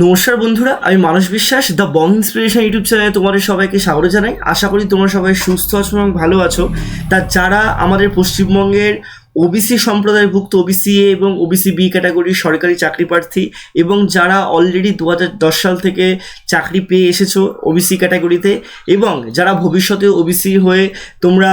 নমস্কার বন্ধুরা, আমি মানস বিশ্বাস দ্য বং ইন্সপিরেশন ইউটিউব চ্যানেলে তোমাদের সবাইকে স্বাগত জানাই। আশা করি তোমরা সবাই সুস্থ আছো এবং ভালো আছো। তা যারা আমাদের পশ্চিমবঙ্গের ওবিসি সম্প্রদায়ভুক্ত ওবিসি এ এবং ওবিসি বি ক্যাটাগরির সরকারি চাকরি প্রার্থী এবং যারা অলরেডি দু দশ সাল থেকে চাকরি পেয়ে এসেছ ওবিসি ক্যাটাগরিতে এবং যারা ভবিষ্যতে ওবিসি হয়ে তোমরা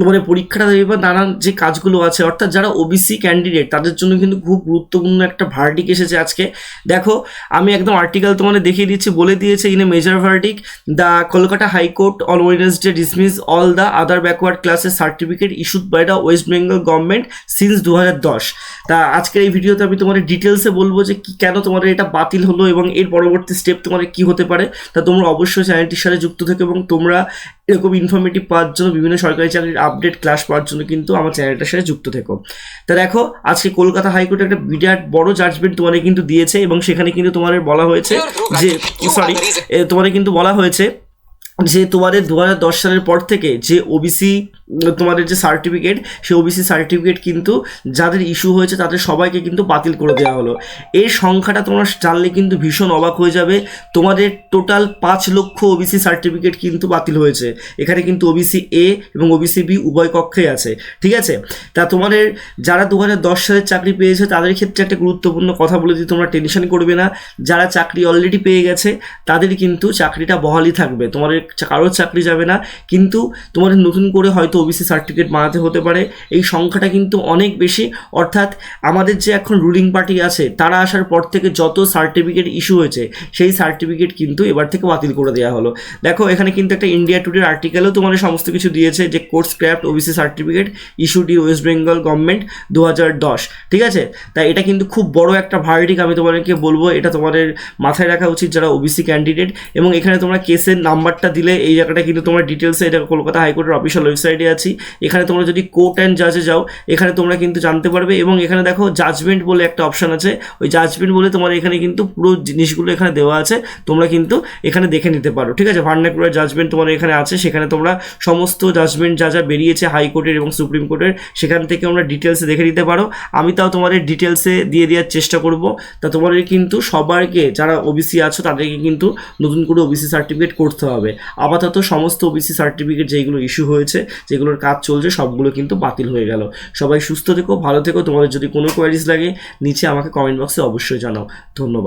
তোমাদের পরীক্ষাটা দেবে বা নানান যে কাজগুলো আছে, অর্থাৎ যারা ওবিসি ক্যান্ডিডেট তাদের জন্য কিন্তু খুব গুরুত্বপূর্ণ একটা ভার্ডিক এসেছে আজকে। দেখো, আমি একদম আর্টিকেল তোমাদের দেখিয়ে দিচ্ছি, বলে দিয়েছে in a major verdict the Kolkata high court on Wednesday dismiss all the other backward ক্লাসের certificate issued by the West Bengal government since দু হাজার দশ তা আজকের এই ভিডিওতে আমি তোমাদের ডিটেলসে বলব যে কি কেন তোমাদের এটা বাতিল হলো এবং এর পরবর্তী স্টেপ তোমাদের কি হতে পারে। তা তোমরা অবশ্যই চ্যানেলটির সাথে যুক্ত থেকো এবং তোমরা এরকম ইনফরমেটিভ পাওয়ার জন্য বিভিন্ন সরকারি চাকরির আপডেট ক্লাস পাওয়ার জন্য কিন্তু আমার চ্যানেলটার সাথে যুক্ত থেকো। তা দেখো আজকে কলকাতা হাইকোর্টে একটা বিরাট বড় জাজমেন্ট তোমাদের কিন্তু দিয়েছে এবং সেখানে কিন্তু তোমাদের বলা হয়েছে যে সরি তোমাদের কিন্তু বলা হয়েছে যে তোমাদের দু হাজার দশ সালের পর থেকে যে ওবিসি তোমাদের যে সার্টিফিকেট সেই ওবিসি সার্টিফিকেট কিন্তু যাদের ইস্যু হয়েছে তাদের সবাইকে কিন্তু বাতিল করে দেওয়া হলো। এই সংখ্যাটা তোমরা জানলে কিন্তু ভীষণ অবাক হয়ে যাবে। তোমাদের টোটাল পাঁচ লক্ষ ওবিসি সার্টিফিকেট কিন্তু বাতিল হয়েছে। এখানে কিন্তু ওবিসি এ এবং ওবিসি বি উভয় কক্ষেই আছে। ঠিক আছে? তা তোমাদের যারা দু হাজার দশ সালের চাকরি পেয়েছে, তাদের ক্ষেত্রে একটা গুরুত্বপূর্ণ কথা বলে দিই, তোমরা টেনশন করবে না। যারা চাকরি অলরেডি পেয়ে গেছে, তাদের কিন্তু চাকরিটা বহালই থাকবে। তোমাদের কারোর চাকরি যাবে না। কিন্তু তোমাদের নতুন করে হয়তো ওবিসি সার্টিফিকেট বানাতে হতে পারে। এই সংখ্যাটা কিন্তু অনেক বেশি। অর্থাৎ আমাদের যে এখন রুলিং পার্টি আছে, তারা আসার পর থেকে যত সার্টিফিকেট ইস্যু হয়েছে, সেই সার্টিফিকেট কিন্তু এবার থেকে বাতিল করে দেওয়া হলো। দেখো, এখানে কিন্তু একটা ইন্ডিয়া টুডের আর্টিকেলও তোমাদের সমস্ত কিছু দিয়েছে যে কোর্স craft OBC certificate issued West Bengal government দু হাজার দশ। ঠিক আছে? তাই এটা কিন্তু খুব বড় একটা ভার্ডিক আমি তোমাদেরকে বলব। এটা তোমাদের মাথায় রাখা উচিত যারা ওবিসি ক্যান্ডিডেট এবং এখানে তোমরা কেসের নাম্বারটা দিলে, এই জায়গাটা কিন্তু তোমরা ডিটেলসে এটা কলকাতা হাইকোর্টের অফিসিয়াল ওয়েবসাইটে আছি। এখানে তোমরা যদি কোর্ট অ্যান্ড জাজে যাও, এখানে তোমরা কিন্তু জানতে পারবে এবং এখানে দেখো জাজমেন্ট বলে একটা অপশান আছে। ওই জাজমেন্ট বলে তোমার এখানে কিন্তু পুরো জিনিসগুলো এখানে দেওয়া আছে। তোমরা কিন্তু এখানে দেখে নিতে পারো। ঠিক আছে? ভার্নাকুলার জাজমেন্ট তোমার এখানে আছে। সেখানে তোমরা সমস্ত জাজমেন্ট যা যা বেরিয়েছে হাইকোর্টের এবং সুপ্রিম কোর্টের সেখান থেকে তোমরা ডিটেলসে দেখে নিতে পারো। আমি তাও তোমাদের ডিটেলসে দিয়ে দেওয়ার চেষ্টা করব। তা তোমাদের কিন্তু সবাইকে যারা ওবিসি আছো, তাদেরকে কিন্তু নতুন করে ওবিসি সার্টিফিকেট করতে হবে। আপাতত সমস্ত ওবিসি সার্টিফিকেট যেগুলো ইস্যু হয়েছে যেগুলোর কাজ চলছে সবগুলো কিন্তু বাতিল হয়ে গেল। সবাই সুস্থ থেকো, ভালো থেকো। তোমাদের যদি কোনো কোয়ারিজ লাগে, নিচে আমাকে কমেন্ট বক্সে অবশ্যই জানাও। ধন্যবাদ।